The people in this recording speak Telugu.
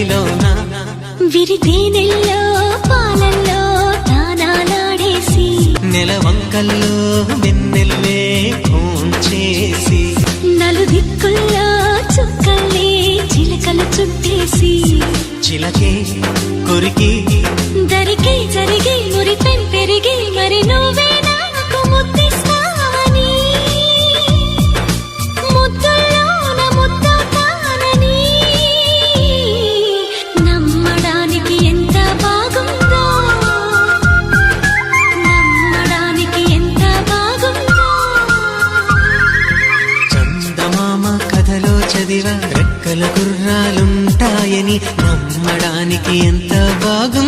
నదిలోన? విరిగే నెల్లో పాలల్లో తానాలాడేసి నెలవంకల్లో వెన్నెల్లే చేసి నలుదిక్కుల్లో చుక్కల్లే చిలకలు చుట్టేసి చిలకే కొరికి దరికే జరిగే మామ కథలో చదివ రెక్కల గుర్రాలుంటాయని నమ్మడానికి ఎంత భాగం